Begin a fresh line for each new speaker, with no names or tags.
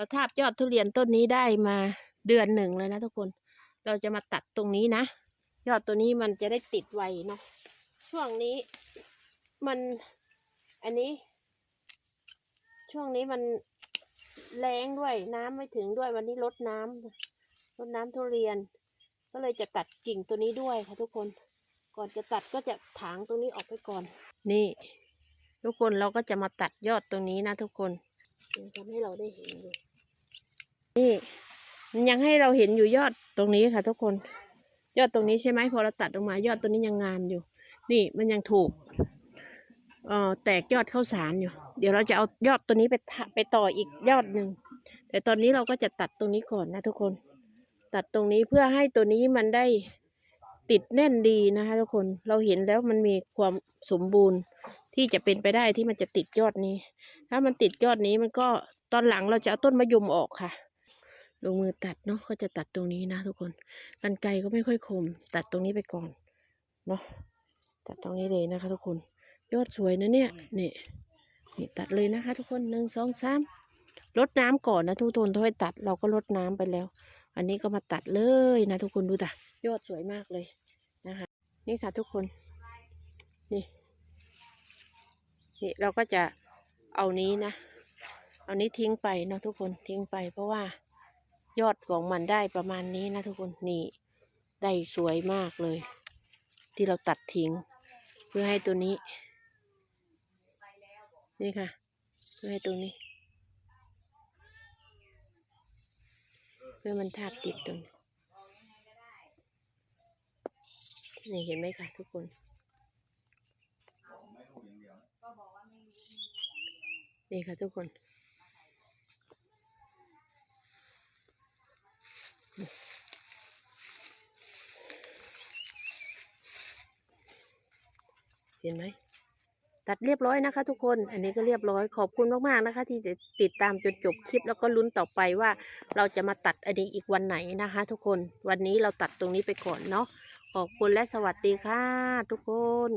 เราทาบยอดทุเรียนต้นนี้ได้มาเดือนหนึ่งเลยนะทุกคน เราจะมาตัดตรงนี้นะ ยอดตัวนี้มันจะได้ติดไวเนาะ ช่วงนี้มันอันนี้ ช่วงนี้มันแรงด้วยน้ำไม่ถึงด้วยวันนี้ลดน้ำลดน้ำทุเรียน ก็เลยจะตัดกิ่งตัวนี้ด้วยค่ะทุกคน ก่อนจะตัดก็จะถางตรงนี้ออกไปก่อน นี่ ทุกคนเราก็จะมาตัดยอดตรงนี้นะทุกคนทำให้เราได้เห็นอยู่ นี่มันยังให้เราเห็นอยู่ยอดตรงนี้ค่ะ ทุกคน ยอดตรงนี้ใช่ไหมพอเราตัดออกมายอดตัวนี้ยังงามอยู่ นี่มันยังถูกเอ่อแตกยอดข้าวสารอยู่ เดี๋ยวเราจะเอายอดตัวนี้ไปไปต่ออีกยอดหนึ่งแต่ตอนนี้เราก็จะตัดตรงนี้ก่อนนะทุกคน ตัดตรงนี้เพื่อให้ตัวนี้มันได้ติดแน่นดีนะคะทุกคนเราเห็นแล้วมันมีความสมบูรณ์ที่จะเป็นไปได้ที่มันจะติดยอดนี้ ถ้ามันติดยอดนี้มันก็ตอนหลังเราจะเอาต้นมะยมออกค่ะ ลงมือตัดเนาะก็จะตัดตรงนี้นะทุกคนกันไกรก็ไม่ค่อยคม ตัดตรงนี้ไปก่อนเนาะตัดตรงนี้เลยนะคะ ทุกคน ยอดสวยนะเนี่ยนี่นี่ตัดเลยนะคะ ทุกคนหนึ่งสองสามลดน้ำก่อนนะทุกคนถ้อยตัดเราก็ลดน้ำไปแล้ว อันนี้ก็มาตัดเลยนะ ทุกคนดูแต่ยอดสวยมากเลยนะคะ นี่ค่ะทุกคนนี่นี่เราก็จะเอานี้นะ เอานี้ทิ้งไปเนาะทุกคนทิ้งไปเพราะว่า ยอดของมันได้ประมาณนี้นะทุกคนนี่ได้สวยมากเลย ที่เราตัดทิ้ง เพื่อให้ตัวนี้ นี่ค่ะ เพื่อให้ตัวนี้ เพื่อมันทาบติดตรงนี่เห็นไหมคะทุกคนนี่ค่ะทุกคน เห็นไหม ตัดเรียบร้อยนะคะ ทุกคน อันนี้ก็เรียบร้อยขอบคุณมาก ๆ นะคะ ที่ติดตามจนจบคลิป แล้วก็ลุ้นต่อไปว่าเราจะมาตัดอันนี้อีกวันไหนนะคะ ทุกคน วันนี้เราตัดตรงนี้ไปก่อนเนาะ ขอบคุณและสวัสดีค่ะ ทุกคน